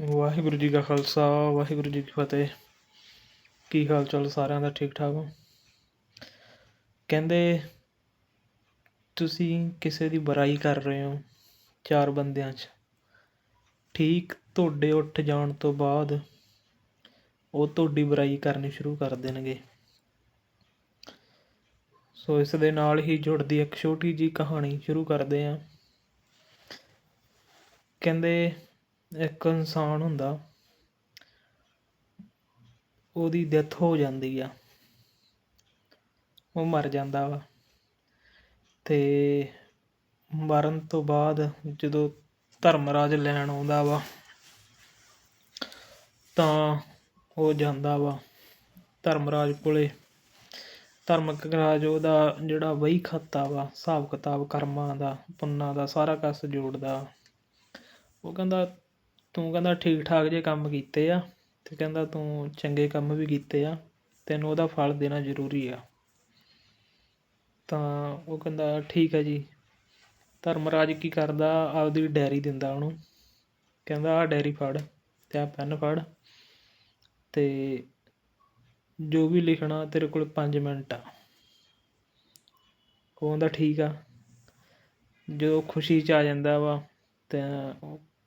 ਵਾਹਿਗੁਰੂ ਜੀ ਕਾ ਖਾਲਸਾ, ਵਾਹਿਗੁਰੂ ਜੀ ਕੀ ਫਤਿਹ। ਕੀ ਹਾਲ ਚਾਲ ਸਾਰਿਆਂ ਦਾ? ਠੀਕ ਠਾਕ ਹੋ? ਕਹਿੰਦੇ, ਤੁਸੀਂ ਕਿਸੇ ਦੀ ਬੁਰਾਈ ਕਰ ਰਹੇ ਹੋ ਚਾਰ ਬੰਦਿਆਂ 'ਚ। ਠੀਕ ਤੁਹਾਡੇ ਉੱਠ ਜਾਣ ਤੋਂ ਬਾਅਦ ਉਹ ਤੁਹਾਡੀ ਬੁਰਾਈ ਕਰਨੀ ਸ਼ੁਰੂ ਕਰ ਦੇਣਗੇ। ਸੋ ਇਸ ਦੇ ਨਾਲ ਹੀ ਜੁੜਦੀ ਇੱਕ ਛੋਟੀ ਜੀ ਕਹਾਣੀ ਸ਼ੁਰੂ ਕਰਦੇ ਹਾਂ। ਕਹਿੰਦੇ ਇੱਕ ਇਨਸਾਨ ਹੁੰਦਾ, ਉਹਦੀ ਡੈਥ ਹੋ ਜਾਂਦੀ ਆ। ਉਹ ਮਰ ਜਾਂਦਾ ਵਾ। ਤੇ ਮਰਨ ਤੋਂ ਬਾਅਦ ਜਦੋਂ ਧਰਮਰਾਜ ਲੈਣ ਆਉਂਦਾ ਵਾ, ਤਾਂ ਉਹ ਜਾਂਦਾ ਵਾ ਧਰਮਰਾਜ ਕੋਲੇ। ਧਰਮਕ ਰਾਜ ਉਹਦਾ ਜਿਹੜਾ ਵਹੀ ਖਾਤਾ ਵਾ, ਹਿਸਾਬ ਕਿਤਾਬ ਕਰਮਾਂ ਦਾ, ਪੁੰਨਾਂ ਦਾ, ਸਾਰਾ ਕਸ਼ ਜੋੜਦਾ। ਉਹ ਕਹਿੰਦਾ ਤੂੰ ਕਹਿੰਦਾ ਠੀਕ ਠਾਕ ਜਿਹੇ ਕੰਮ ਕੀਤੇ ਆ ਅਤੇ ਕਹਿੰਦਾ ਤੂੰ ਚੰਗੇ ਕੰਮ ਵੀ ਕੀਤੇ ਆ, ਤੈਨੂੰ ਉਹਦਾ ਫਲ ਦੇਣਾ ਜ਼ਰੂਰੀ ਆ। ਤਾਂ ਉਹ ਕਹਿੰਦਾ ਠੀਕ ਆ ਜੀ। ਧਰਮਰਾਜ ਕੀ ਕਰਦਾ? ਆਪਦੀ ਡਾਇਰੀ ਦਿੰਦਾ ਉਹਨੂੰ। ਕਹਿੰਦਾ ਆਹ ਡਾਇਰੀ ਫੜ ਤੇ ਆ ਪੈਨ ਫੜ ਤੇ ਜੋ ਵੀ ਲਿਖਣਾ ਤੇਰੇ ਕੋਲ 5 ਮਿੰਟ ਆ। ਉਹ ਕਹਿੰਦਾ ਠੀਕ ਆ। ਜਦੋਂ ਖੁਸ਼ੀ ਚ ਆ ਜਾਂਦਾ ਵਾ ਤਾਂ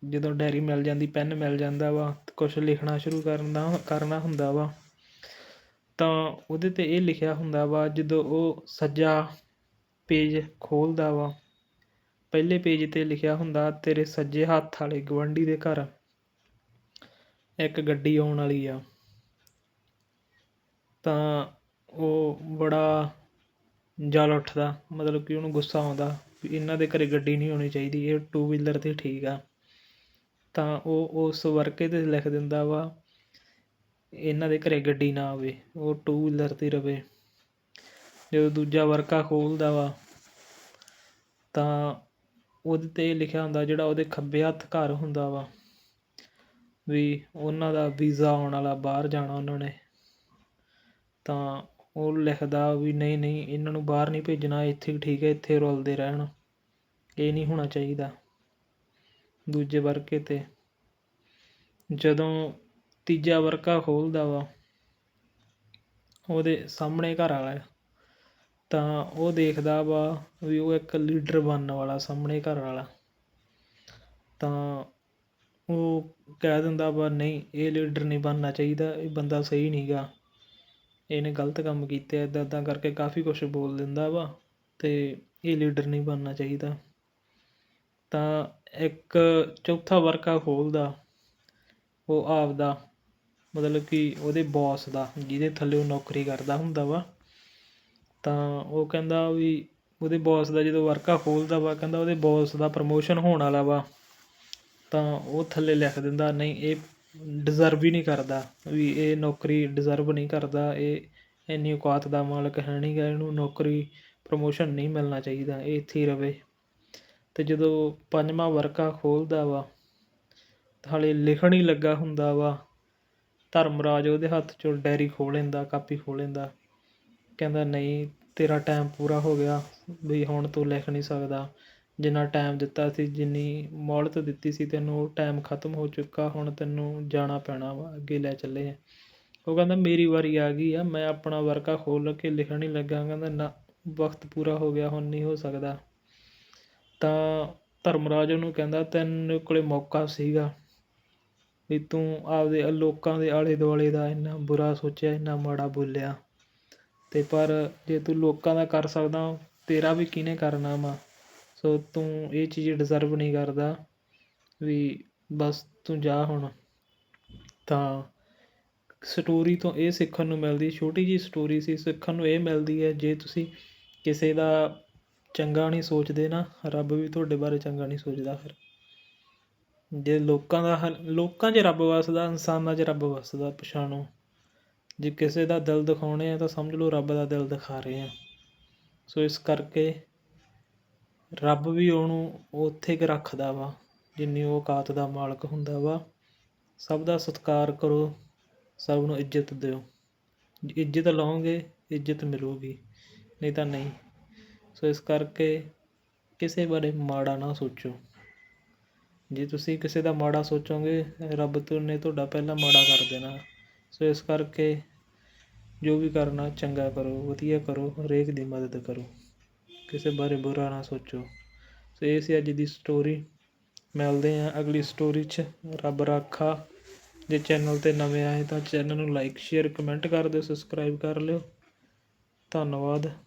ਜਦੋਂ ਡਾਇਰੀ ਮਿਲ ਜਾਂਦੀ ਪੈੱਨ ਮਿਲ ਜਾਂਦਾ ਵਾ, ਕੁਛ ਲਿਖਣਾ ਸ਼ੁਰੂ ਕਰਨਾ ਕਰਨਾ ਹੁੰਦਾ ਵਾ, ਤਾਂ ਉਹਦੇ 'ਤੇ ਇਹ ਲਿਖਿਆ ਹੁੰਦਾ ਵਾ, ਜਦੋਂ ਉਹ ਸੱਜਾ ਪੇਜ ਖੋਲਦਾ ਵਾ, ਪਹਿਲੇ ਪੇਜ 'ਤੇ ਲਿਖਿਆ ਹੁੰਦਾ, ਤੇਰੇ ਸੱਜੇ ਹੱਥ ਵਾਲੇ ਗੁਆਂਢੀ ਦੇ ਘਰ, ਇੱਕ ਗੱਡੀ ਆਉਣ ਵਾਲੀ ਆ। ਤਾਂ ਉਹ ਬੜਾ ਜਲ ਉੱਠਦਾ, ਮਤਲਬ ਕਿ ਉਹਨੂੰ ਗੁੱਸਾ ਆਉਂਦਾ ਵੀ ਇਹਨਾਂ ਦੇ ਘਰ ਗੱਡੀ ਨਹੀਂ ਹੋਣੀ ਚਾਹੀਦੀ, ਇਹ ਟੂ ਵੀਲਰ 'ਤੇ ਠੀਕ ਆ। ਤਾਂ ਉਹ ਉਸ ਵਰਕੇ 'ਤੇ ਲਿਖ ਦਿੰਦਾ ਵਾ, ਇਹਨਾਂ ਦੇ ਘਰੇ ਗੱਡੀ ਨਾ ਆਵੇ, ਉਹ ਟੂ ਵੀਲਰ 'ਤੇ ਰਵੇ। ਜਦੋਂ ਦੂਜਾ ਵਰਕਾ ਖੋਲ੍ਹਦਾ ਵਾ, ਤਾਂ ਉਹਦੇ 'ਤੇ ਲਿਖਿਆ ਹੁੰਦਾ ਜਿਹੜਾ ਉਹਦੇ ਖੱਬੇ ਹੱਥ ਘਰ ਹੁੰਦਾ ਵਾ, ਵੀ ਉਹਨਾਂ ਦਾ ਵੀਜ਼ਾ ਆਉਣ ਵਾਲਾ, ਬਾਹਰ ਜਾਣਾ ਉਹਨਾਂ ਨੇ। ਤਾਂ ਉਹ ਲਿਖਦਾ ਵੀ ਨਹੀਂ ਨਹੀਂ, ਇਹਨਾਂ ਨੂੰ ਬਾਹਰ ਨਹੀਂ ਭੇਜਣਾ, ਇੱਥੇ ਠੀਕ ਹੈ, ਇੱਥੇ ਰੁਲਦੇ ਰਹਿਣ, ਇਹ ਨਹੀਂ ਹੋਣਾ ਚਾਹੀਦਾ। ਦੂਜੇ ਵਰਕੇ 'ਤੇ। ਜਦੋਂ ਤੀਜਾ ਵਰਕਾ ਖੋਲ੍ਹਦਾ ਵਾ, ਉਹਦੇ ਸਾਹਮਣੇ ਘਰ ਵਾਲਾ ਤਾਂ ਉਹ ਦੇਖਦਾ ਵਾ ਵੀ ਉਹ ਇੱਕ ਲੀਡਰ ਬਣਨ ਵਾਲਾ ਸਾਹਮਣੇ ਘਰ ਵਾਲਾ। ਤਾਂ ਉਹ ਕਹਿ ਦਿੰਦਾ ਵਾ, ਨਹੀਂ, ਇਹ ਲੀਡਰ ਨਹੀਂ ਬਣਨਾ ਚਾਹੀਦਾ, ਇਹ ਬੰਦਾ ਸਹੀ ਨਹੀਂ ਗਾ। ਇਹਨੇ ਗਲਤ ਕੰਮ ਕੀਤੇ ਇੱਦਾਂ ਇੱਦਾਂ ਕਰਕੇ ਕਾਫੀ ਕੁਛ ਬੋਲ ਦਿੰਦਾ ਵਾ ਅਤੇ ਇਹ ਲੀਡਰ ਨਹੀਂ ਬਣਨਾ ਚਾਹੀਦਾ। ਤਾਂ ਇੱਕ ਚੌਥਾ ਵਰਕਾ ਖੋਲ੍ਹਦਾ ਉਹ ਆਪਦਾ ਮਤਲਬ ਕਿ ਉਹਦੇ ਬੌਸ ਦਾ, ਜਿਹਦੇ ਥੱਲੇ ਉਹ ਨੌਕਰੀ ਕਰਦਾ ਹੁੰਦਾ ਵਾ। ਤਾਂ ਉਹ ਕਹਿੰਦਾ ਵੀ ਉਹਦੇ ਬੌਸ ਦਾ ਜਦੋਂ ਵਰਕਾ ਖੋਲ੍ਹਦਾ ਵਾ, ਕਹਿੰਦਾ ਉਹਦੇ ਬੌਸ ਦਾ ਪ੍ਰਮੋਸ਼ਨ ਹੋਣ ਵਾਲਾ ਵਾ। ਤਾਂ ਉਹ ਥੱਲੇ ਲਿਖ ਦਿੰਦਾ, ਨਹੀਂ, ਇਹ ਡਿਜ਼ਰਵ ਹੀ ਨਹੀਂ ਕਰਦਾ, ਵੀ ਇਹ ਨੌਕਰੀ ਡਿਜ਼ਰਵ ਨਹੀਂ ਕਰਦਾ, ਇਹ ਇੰਨੀ ਔਕਾਤ ਦਾ ਮਾਲਕ ਹੈ ਨਹੀਂ ਗਾ, ਇਹਨੂੰ ਨੌਕਰੀ ਪ੍ਰਮੋਸ਼ਨ ਨਹੀਂ ਮਿਲਣਾ ਚਾਹੀਦਾ, ਇਹ ਇੱਥੇ ਹੀ ਰਵੇ। ਅਤੇ ਜਦੋਂ ਪੰਜਵਾਂ ਵਰਕਾ ਖੋਲ੍ਹਦਾ ਵਾ, ਹਾਲੇ ਲਿਖਣ ਹੀ ਲੱਗਾ ਹੁੰਦਾ ਵਾ, ਧਰਮਰਾਜ ਉਹਦੇ ਹੱਥ 'ਚੋਂ ਡਾਇਰੀ ਖੋਹ ਲੈਂਦਾ, ਕਾਪੀ ਖੋਹ ਲੈਂਦਾ। ਕਹਿੰਦਾ, ਨਹੀਂ, ਤੇਰਾ ਟਾਈਮ ਪੂਰਾ ਹੋ ਗਿਆ, ਵੀ ਹੁਣ ਤੂੰ ਲਿਖ ਨਹੀਂ ਸਕਦਾ। ਜਿੰਨਾ ਟਾਈਮ ਦਿੱਤਾ ਸੀ, ਜਿੰਨੀ ਮੋਹਲਤ ਦਿੱਤੀ ਸੀ, ਤੈਨੂੰ ਉਹ ਟਾਈਮ ਖਤਮ ਹੋ ਚੁੱਕਾ, ਹੁਣ ਤੈਨੂੰ ਜਾਣਾ ਪੈਣਾ ਵਾ, ਅੱਗੇ ਲੈ ਚੱਲੇ ਆ। ਉਹ ਕਹਿੰਦਾ, ਮੇਰੀ ਵਾਰੀ ਆ ਗਈ ਆ, ਮੈਂ ਆਪਣਾ ਵਰਕਾ ਖੋਲ੍ਹ ਕੇ ਲਿਖਣ ਹੀ ਲੱਗਾ। ਕਹਿੰਦਾ, ਨਾ, ਵਕਤ ਪੂਰਾ ਹੋ ਗਿਆ, ਹੁਣ ਨਹੀਂ ਹੋ ਸਕਦਾ। ਤਾਂ ਧਰਮਰਾਜ ਉਹਨੂੰ ਕਹਿੰਦਾ, ਤੈਨੂੰ ਕੋਲ ਮੌਕਾ ਸੀਗਾ ਵੀ ਤੂੰ ਆਪਦੇ ਲੋਕਾਂ ਦੇ ਆਲੇ ਦੁਆਲੇ ਦਾ ਇੰਨਾ ਬੁਰਾ ਸੋਚਿਆ, ਇੰਨਾ ਮਾੜਾ ਬੋਲਿਆ। ਅਤੇ ਪਰ ਜੇ ਤੂੰ ਲੋਕਾਂ ਦਾ ਕਰ ਸਕਦਾ, ਤੇਰਾ ਵੀ ਕਿਹਨੇ ਕਰਨਾ ਵਾ? ਸੋ ਤੂੰ ਇਹ ਚੀਜ਼ ਡਿਜ਼ਰਵ ਨਹੀਂ ਕਰਦਾ ਵੀ ਬਸ ਤੂੰ ਜਾ ਹੁਣ। ਤਾਂ ਸਟੋਰੀ ਤੋਂ ਇਹ ਸਿੱਖਣ ਨੂੰ ਮਿਲਦੀ, ਛੋਟੀ ਜੀ ਸਟੋਰੀ ਸੀ, ਸਿੱਖਣ ਨੂੰ ਇਹ ਮਿਲਦੀ ਹੈ, ਜੇ ਤੁਸੀਂ ਕਿਸੇ ਦਾ ਚੰਗਾ ਨਹੀਂ ਸੋਚਦੇ ਨਾ, ਰੱਬ ਵੀ ਤੁਹਾਡੇ ਬਾਰੇ ਚੰਗਾ ਨਹੀਂ ਸੋਚਦਾ ਫਿਰ। ਜੇ ਲੋਕਾਂ ਦਾ ਲੋਕਾਂ 'ਚ ਰੱਬ ਵੱਸਦਾ, ਇਨਸਾਨਾਂ 'ਚ ਰੱਬ ਵੱਸਦਾ ਪਛਾਣੋ। ਜੇ ਕਿਸੇ ਦਾ ਦਿਲ ਦਿਖਾਉਣੇ ਆ ਤਾਂ ਸਮਝ ਲਓ ਰੱਬ ਦਾ ਦਿਲ ਦਿਖਾ ਰਹੇ ਆ। ਸੋ ਇਸ ਕਰਕੇ ਰੱਬ ਵੀ ਉਹਨੂੰ ਉੱਥੇ ਕੁ ਰੱਖਦਾ ਵਾ, ਜਿੰਨੀ ਉਹ ਔਕਾਤ ਦਾ ਮਾਲਕ ਹੁੰਦਾ ਵਾ। ਸਭ ਦਾ ਸਤਿਕਾਰ ਕਰੋ, ਸਭ ਨੂੰ ਇੱਜ਼ਤ ਦਿਓ। ਇੱਜ਼ਤ ਲਓਗੇ, ਇੱਜ਼ਤ ਮਿਲੂਗੀ, ਨਹੀਂ ਤਾਂ ਨਹੀਂ। ਸੋ ਇਸ ਕਰਕੇ ਕਿਸੇ ਬਾਰੇ ਮਾੜਾ ਨਾ ਸੋਚੋ। ਜੇ ਤੁਸੀਂ ਕਿਸੇ ਦਾ ਮਾੜਾ ਸੋਚੋਗੇ, ਰੱਬ ਤੋਂ ਨੇ ਤੁਹਾਡਾ ਪਹਿਲਾਂ ਮਾੜਾ ਕਰ ਦੇਣਾ। ਸੋ ਇਸ ਕਰਕੇ ਜੋ ਵੀ ਕਰਨਾ ਚੰਗਾ ਕਰੋ, ਵਧੀਆ ਕਰੋ, ਹਰੇਕ ਦੀ ਮਦਦ ਕਰੋ। ਕਿਸੇ ਬਾਰੇ ਬੁਰਾ ਨਾ ਸੋਚੋ। ਸੋ ਇਹ ਸੀ ਅੱਜ ਦੀ ਸਟੋਰੀ ਮਿਲਦੇ ਹਾਂ ਅਗਲੀ ਸਟੋਰੀ 'ਚ। ਰੱਬ ਰਾਖਾ। ਜੇ ਚੈਨਲ 'ਤੇ ਨਵੇਂ ਆਏ ਤਾਂ ਚੈਨਲ ਨੂੰ ਲਾਈਕ ਸ਼ੇਅਰ ਕਮੈਂਟ ਕਰ ਦਿਓ ਸਬਸਕ੍ਰਾਈਬ ਕਰ ਲਿਓ। ਧੰਨਵਾਦ।